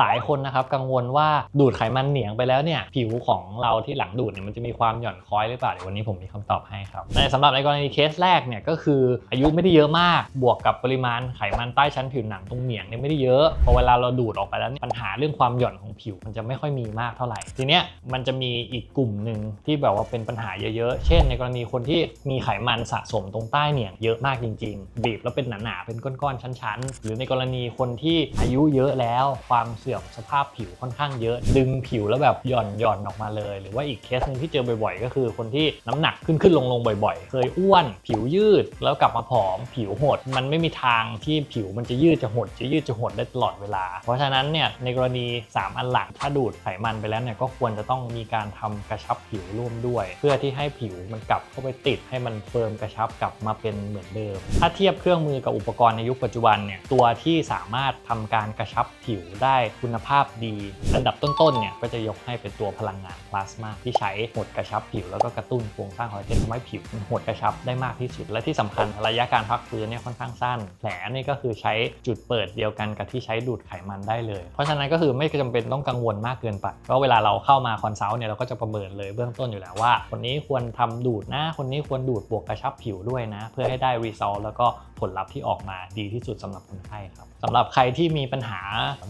หลายคนนะครับกังวลว่าดูดไขมันเหนียงไปแล้วเนี่ยผิวของเราที่หลังดูดเนี่ยมันจะมีความหย่อนคล้อยหรือเปล่าเดี๋ยววันนี้ผมมีคำตอบให้ครับในสำหรับในกรณีเคสแรกเนี่ยก็คืออายุไม่ได้เยอะมาก บวกกับปริมาณไขมันใต้ชั้นผิวหนังตรงเหนียงเนี่ยไม่ได้เยอะพอเวลาเราดูดออกไปแล้วเนี่ยปัญหาเรื่องความหย่อนของผิวมันจะไม่ค่อยมีมากเท่าไหร่ ทีเนี้ยมันจะมีอีกกลุ่มหนึ่งที่แบบว่าเป็นปัญหาเยอะๆ เช่น ในกรณีคนที่มีไขมันสะสมตรงใต้เหนียงเยอะมากจริง ๆ บีบแล้วเป็นหนาๆเป็นก้อนๆชั้น ๆ หรือในกรณีคนที่อายุเยอะแล้วความสื่อมสภาพผิวค่อนข้างเยอะ ดึงผิวแล้วแบบหย่อนหย่อนออกมาเลย หรือว่าอีกเคสหนึ่งที่เจอบ่อยๆ ก็คือคนที่น้ำหนักขึ้นขึ้นลงลงบ่อยๆ เคยอ้วน ผิวยืดแล้วกลับมาผอม ผิวหด มันไม่มีทางที่ผิวมันจะยืดจะหด จะยืดจะหดได้ตลอดเวลา เพราะฉะนั้นเนี่ยในกรณี 3 อันหลังถ้าดูดไขมันไปแล้วเนี่ยก็ควรจะต้องมีการทำกระชับผิวร่วมด้วย เพื่อที่ให้ผิวมันกลับเข้าไปติดให้มันเฟิร์มกระชับกลับมาเป็นเหมือนเดิม ถ้าเทียบเครื่องมือกับอุปกรณ์ในยุคปัจจุบันเนี่ยตัวที่สามารถทำการกระชับผิวได้คุณภาพดี อันดับต้นๆเนี่ยก็จะยกให้เป็นตัวพลังงานพลาสมาที่ใช้หดกระชับผิวแล้วก็กระตุ้นโครงสร้างคอลลาเจนทำให้ผิวหดกระชับได้มากที่สุด และที่สำคัญระยะการพักฟื้นเนี่ยค่อนข้างสั้น แผลนี่ก็คือใช้จุดเปิดเดียวกันกับที่ใช้ดูดไขมันได้เลย เพราะฉะนั้นก็คือไม่จำเป็นต้องกังวลมากเกินไปเพราะเวลาเราเข้ามาคอนซัลท์เนี่ยเราก็จะประเมินเลยเบื้องต้นอยู่แล้วว่า คนนี้ควรทำดูดนะ คนนี้ควรดูดบวกกระชับผิวด้วยนะ เพื่อให้ได้รีซอลแล้วก็ผลลัพธ์ที่ออกมาดีที่สุดสำหรับคนไข้ครับสำหรับใครที่มีปัญหา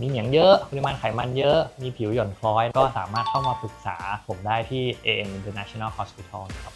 มีเหนียงเยอะปริมาณไขมันเยอะ มีผิวหย่อนคล้อย ก็สามารถเข้ามาปรึกษาผมได้ที่ AM International Hospital นะครับ